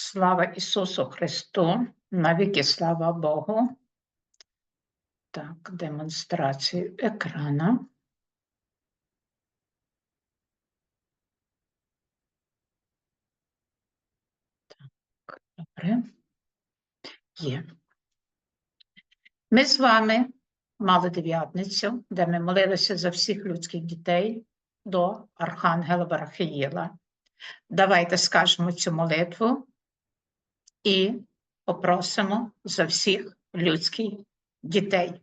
Слава Ісусу Христу, навіки слава Богу. Так, демонстрацію екрана. Так, добре. Є. Ми з вами мали дев'ятницю, де ми молилися за всіх людських дітей до Архангела Варахіїла. Давайте скажемо цю молитву і попросимо за всіх людських дітей.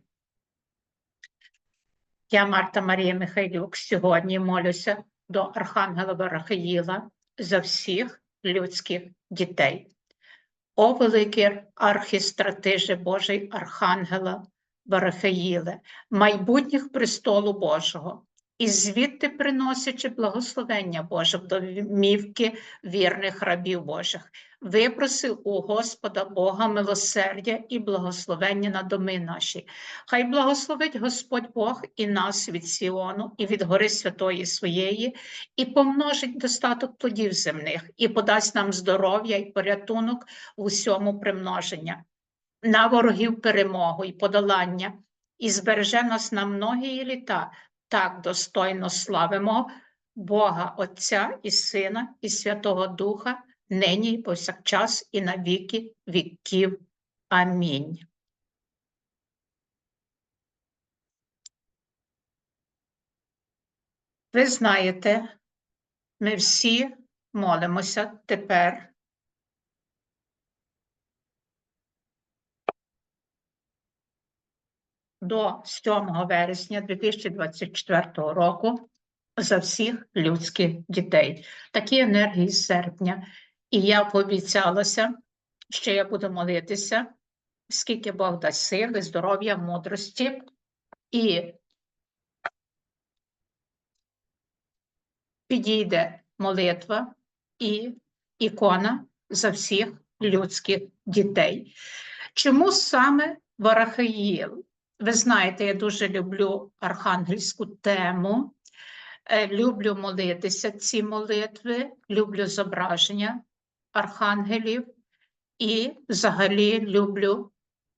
Я, Марта Марія Михайлюк, сьогодні молюся до Архангела Варахаїла за всіх людських дітей. О великий архістратиже Божий Архангела Варахаїле, майбутніх престолу Божого, і звідти приносячи благословення Боже в домівки вірних рабів Божих, випросив у Господа Бога милосердя і благословення на доми наші. Хай благословить Господь Бог і нас від Сіону, і від гори святої своєї, і помножить достаток плодів земних, і подасть нам здоров'я і порятунок в усьому примноження, на ворогів перемогу і подолання, і збереже нас на многії літа так достойно славимо Бога Отця і Сина, і Святого Духа, нині і повсякчас, і на віки віків. Амінь. Ви знаєте, ми всі молимося тепер до 7 вересня 2024 року за всіх людських дітей. Такі енергії з серпня. І я пообіцялася, що я буду молитися, скільки Бог дасть сили, здоров'я, мудрості і підійде молитва і ікона за всіх людських дітей. Чому саме Варахаїл? Ви знаєте, я дуже люблю архангельську тему, е, люблю молитися ці молитви, люблю зображення архангелів і взагалі люблю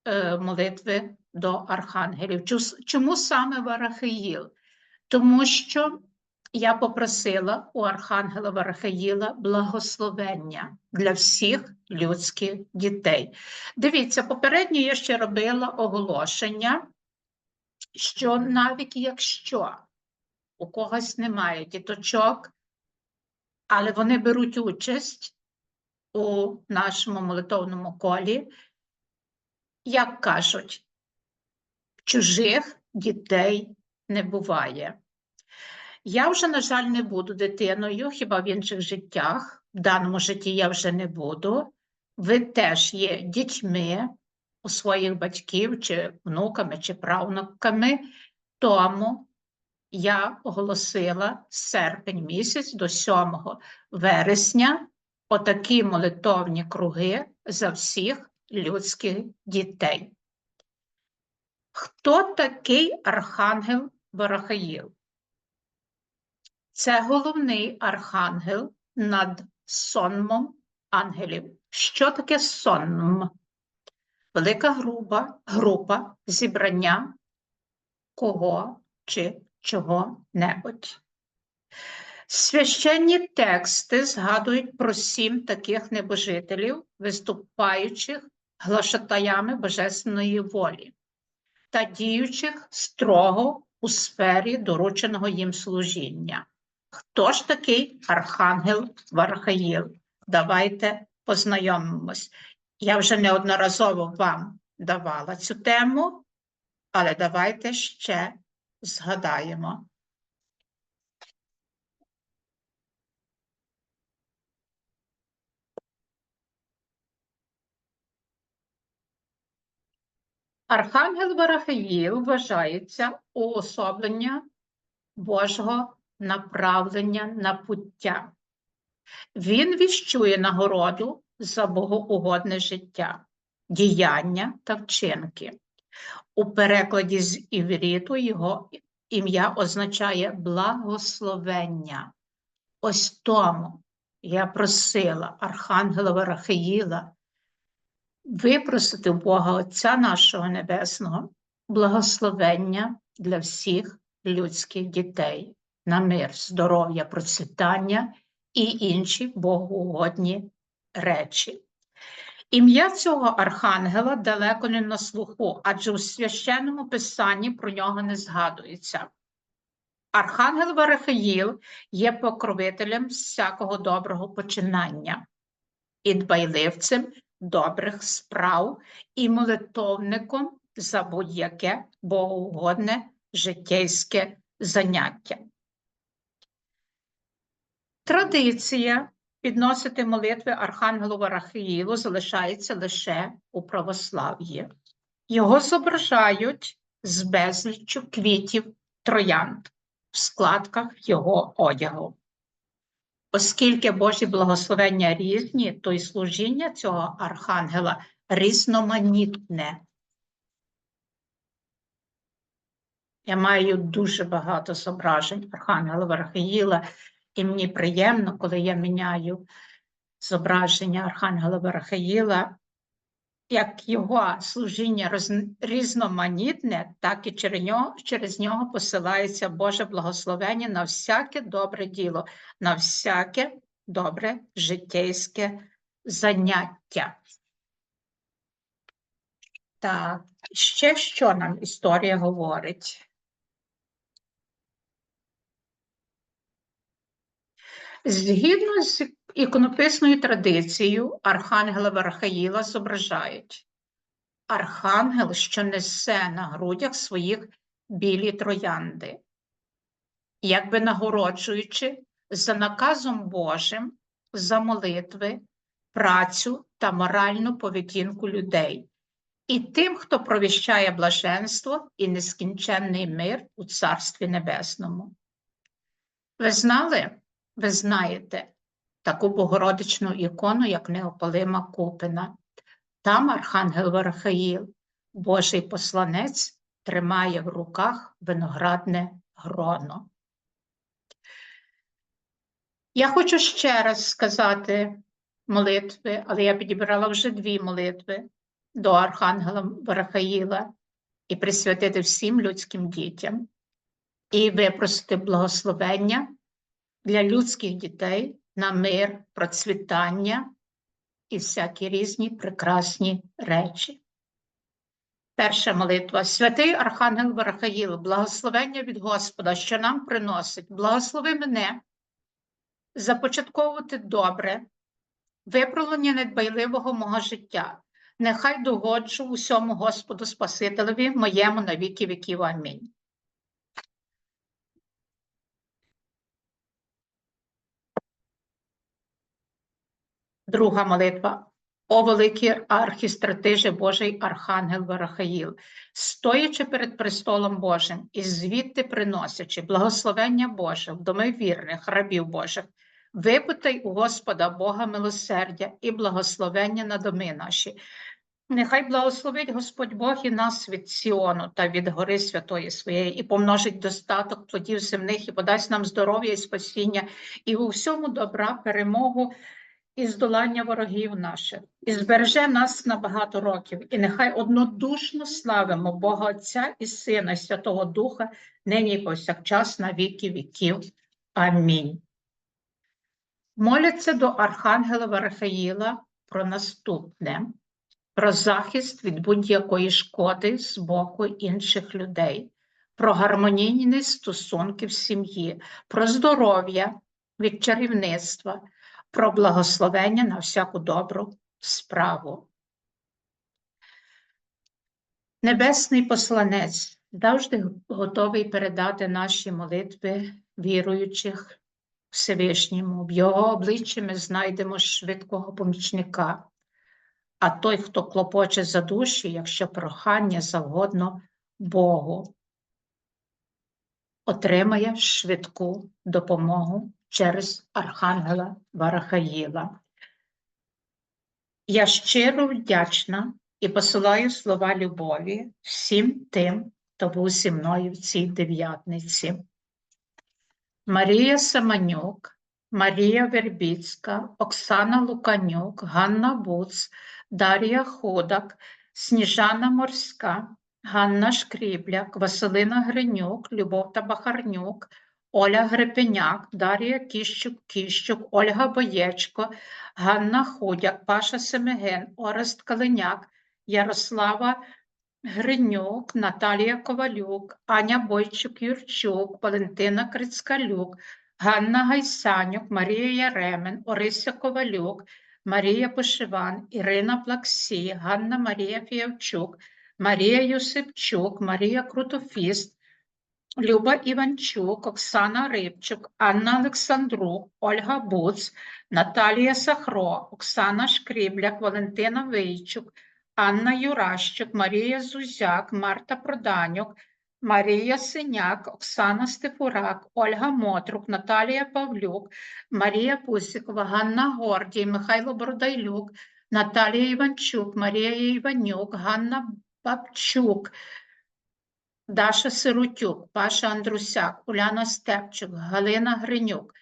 е, молитви до архангелів. Чому саме Варахиїл? Тому що я попросила у Архангела Варахаїла благословення для всіх людських дітей. Дивіться, попередньо я ще робила оголошення, що навіть якщо у когось немає діточок, але вони беруть участь у нашому молитовному колі, як кажуть, чужих дітей не буває. Я вже, на жаль, не буду дитиною, хіба в інших життях, в даному житті я вже не буду. Ви теж є дітьми у своїх батьків, чи внуками, чи правнуками, тому я оголосила серпень місяць до 7 вересня отакі молитовні круги за всіх людських дітей. Хто такий архангел Барахаїл? Це головний архангел над сонмом ангелів. Що таке сонм? Велика група, група зібрання кого чи чого-небудь. Священні тексти згадують про сім таких небожителів, виступаючих глашатаями божественної волі та діючих строго у сфері дорученого їм служіння. Хто ж такий Архангел Вархаїл? Давайте познайомимось. Я вже неодноразово вам давала цю тему, але давайте ще згадаємо. Архангел Варахаїл вважається уособлення Божого направлення на пуття. Він віщує нагороду за богоугодне життя, діяння та вчинки. У перекладі з івріту його ім'я означає благословення. Ось тому я просила Архангела Варахаїла випросити Бога Отця нашого Небесного благословення для всіх людських дітей на мир, здоров'я, процвітання і інші богоугодні речі. Ім'я цього архангела далеко не на слуху, адже у священному писанні про нього не згадується. Архангел Варахаїл є покровителем всякого доброго починання і дбайливцем добрих справ і молитовником за будь-яке богоугодне життєйське заняття. Традиція підносити молитви Архангелу Варахаїлу залишається лише у православ'ї. Його зображають з безліччю квітів троянд в складках його одягу. Оскільки Божі благословення різні, то й служіння цього архангела різноманітне. Я маю дуже багато зображень Архангела Варахаїла, і мені приємно, коли я міняю зображення Архангела Варахаїла, як його служіння роз- різноманітне, так і через нього, через нього посилається Боже благословення на всяке добре діло, на всяке добре життєйське заняття. Так, ще що нам історія говорить? Згідно з іконописною традицією, архангела Варахаїла зображають архангел, що несе на грудях своїх білі троянди, якби нагороджуючи за наказом Божим за молитви, працю та моральну поведінку людей, і тим, хто провіщає блаженство і нескінченний мир у Царстві Небесному. Ви знали? Ви знаєте таку богородичну ікону, як неопалима купина. Там Архангел Варахаїл, Божий посланець, тримає в руках виноградне гроно. Я хочу ще раз сказати молитви, але я підібрала вже дві молитви до Архангела Варахаїла і присвятити всім людським дітям і випросити благословення для людських дітей на мир, процвітання і всякі різні прекрасні речі. Перша молитва. Святий Архангел Варахаїл, благословення від Господа, що нам приносить, благослови мене започатковувати добре, виправлення недбайливого мого життя. Нехай догоджу усьому Господу Спасителеві моєму на віки віків. Амінь. Друга молитва. О великий архістратиже Божий Архангел Варахаїл, стоячи перед престолом Божим і звідти приносячи благословення Боже в доми вірних, рабів Божих, випитай у Господа Бога милосердя і благословення на доми наші. Нехай благословить Господь Бог і нас від Сіону та від гори святої своєї, і помножить достаток плодів земних, і подасть нам здоров'я і спасіння, і у всьому добра перемогу і здолання ворогів наших, і збереже нас на багато років, і нехай однодушно славимо Бога Отця і Сина, і Святого Духа, нині і повсякчас на віки віків. Амінь. Моляться до Архангела Варахаїла про наступне, про захист від будь-якої шкоди з боку інших людей, про гармонійні стосунки в сім'ї, про здоров'я від чарівництва, про благословення на всяку добру справу. Небесний посланець завжди готовий передати наші молитви віруючих Всевишньому. В його обличчі ми знайдемо швидкого помічника. А той, хто клопоче за душі, якщо прохання завгодно Богу, отримає швидку допомогу через Архангела Варахаїла. Я щиро вдячна і посилаю слова любові всім тим, хто був зі мною в цій дев'ятниці. Марія Саманюк Марія Вербіцька, Оксана Луканюк, Ганна Буц, Дар'я Ходак, Сніжана Морська, Ганна Шкрібляк, Василина Гринюк, Любов Табахарнюк, Оля Грепеняк, Дар'я Кіщук-Кіщук, Ольга Боєчко, Ганна Ходяк, Паша Семеген, Орест Калиняк, Ярослава Гринюк, Наталія Ковалюк, Аня Бойчук-Юрчук, Валентина Крицкалюк, Ганна Гайсанюк, Марія Яремен, Орися Ковалюк, Марія Пошиван, Ірина Плаксі, Ганна Марія Фіявчук, Марія Юсипчук, Марія Крутофіст, Люба Іванчук, Оксана Рибчук, Анна Олександрук, Ольга Буц, Наталія Сахро, Оксана Шкрібляк, Валентина Вийчук, Анна Юращук, Марія Зузяк, Марта Проданюк, Марія Синяк, Оксана Стефурак, Ольга Мотрук, Наталія Павлюк, Марія Пусікова, Ганна Гордій, Михайло Бородайлюк, Наталія Іванчук, Марія Іванюк, Ганна Бабчук, Даша Сиротюк, Паша Андрусяк, Уляна Степчук, Галина Гринюк,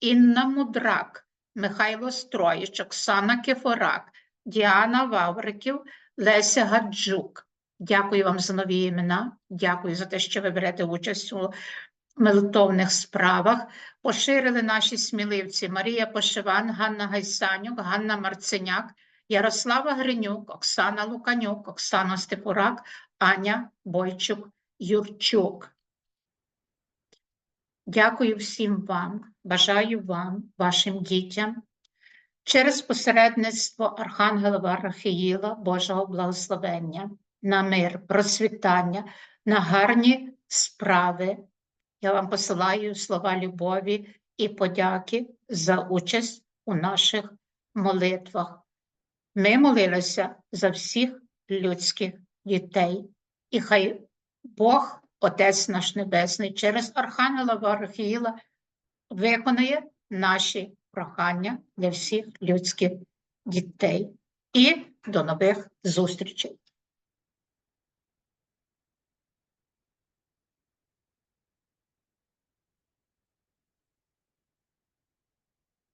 Інна Мудрак, Михайло Строїч, Оксана Кефорак, Діана Вавриків, Леся Гаджук. Дякую вам за нові імена. Дякую за те, що ви берете участь у молитовних справах. Поширили наші сміливці Марія Пошиван, Ганна Гайсанюк, Ганна Марценяк, Ярослава Гринюк, Оксана Луканюк, Оксана Степурак, Аня Бойчук, Юрчук. Дякую всім вам, бажаю вам, вашим дітям, через посередництво Архангела Варахіїла, Божого благословення, на мир, процвітання, на гарні справи. Я вам посилаю слова любові і подяки за участь у наших молитвах. Ми молилися за всіх людських дітей, і хай Бог, Отець наш Небесний, через Архангела Варахіїла виконає наші прохання для всіх людських дітей. І до нових зустрічей.